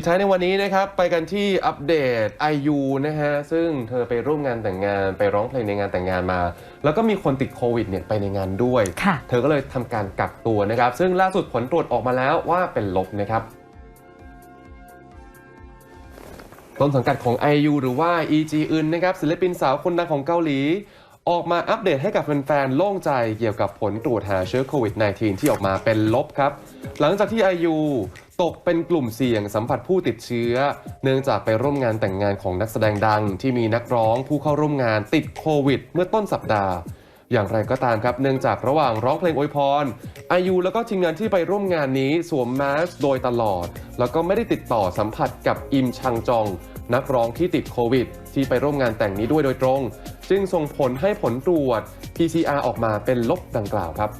ปิดท้ายในวันนี้นะครับ ไปกันที่อัปเดต IU นะฮะ ซึ่งเธอไปร่วมงานแต่งงานไปร้องเพลงในงานแต่งงานมา แล้วก็มีคนติดโควิดเนี่ยไปในงานด้วยค่ะเธอก็เลยทำการกักตัวนะครับ ซึ่งล่าสุดผลตรวจออกมาแล้วว่าเป็นลบนะครับต้นสังกัดของ IU หรือว่า EG อึนนะครับศิลปินสาวคนดังของเกาหลี ออกมาอัปเดตให้กับแฟนๆโล่งใจเกี่ยวกับผลตรวจหาเชื้อโควิด -19 ที่ออกมาเป็นลบครับ หลังจากที่ IU ตกเป็นกลุ่มเสี่ยงสัมผัสผู้ติดเชื้อ เนื่องจากไปร่วมงานแต่งงานของนักแสดงดัง ที่มีนักร้องผู้เข้าร่วมงานติดโควิด เมื่อต้นสัปดาห์ อย่างไรก็ตามครับ เนื่องจากระหว่างร้องเพลงอวยพรอายุแล้วก็ทีมงานที่ไปร่วมงานนี้สวมแมสโดยตลอด แล้วก็ไม่ได้ติดต่อสัมผัสกับอิมชังจอง นักร้องที่ติดโควิด ที่ไปร่วมงานแต่งนี้ด้วยโดยตรง จึงส่งผลให้ผลตรวจ PCR ออกมาเป็นลบดังกล่าวครับ